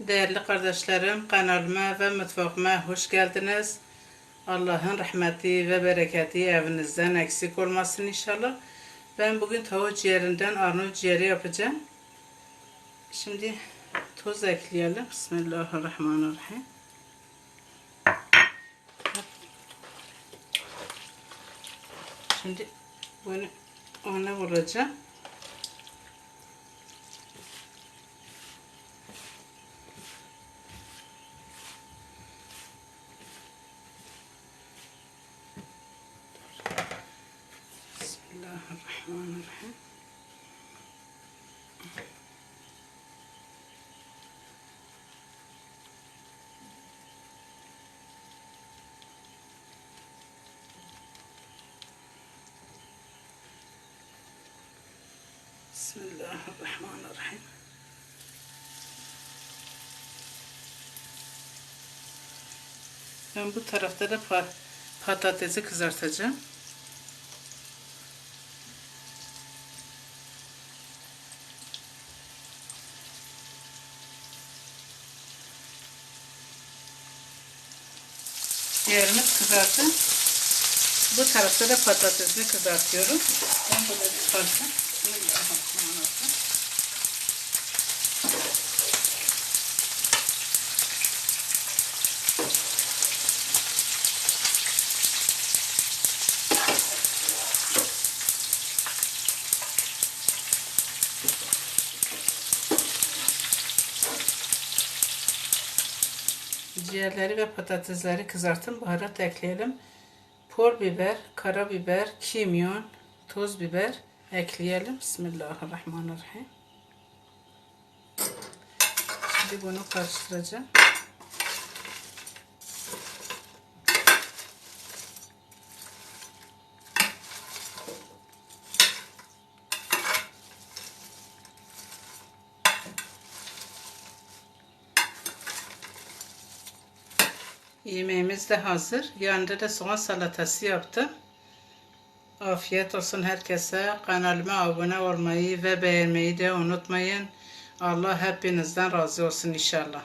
Değerli kardeşlerim, kanalıma ve mutfağıma hoş geldiniz. Allah'ın rahmeti ve bereketi evinizden eksik olmasın inşallah. Ben bugün tavuk ciğerinden Arnavut ciğeri yapacağım. Şimdi tuz ekleyelim. Bismillahirrahmanirrahim. Şimdi bunu ona vuracağım. Bismillahirrahmanirrahim. Bismillahirrahmanirrahim. Ben bu tarafta da pa- patatesi kızartacağım. Ciğerimiz kızardı. Bu tarafta da patatesini kızartıyorum. Ben böyle. Bismillahirrahmanirrahim. Ciğerleri ve patatesleri kızartın. Baharat ekleyelim. Pul biber, karabiber, kimyon, toz biber ekleyelim. Bismillahirrahmanirrahim. Şimdi bunu karıştıracağım. Yemeğimiz de hazır. Yanında da soğan salatası yaptım. Afiyet olsun herkese. Kanalıma abone olmayı ve beğenmeyi de unutmayın. Allah hepinizden razı olsun inşallah.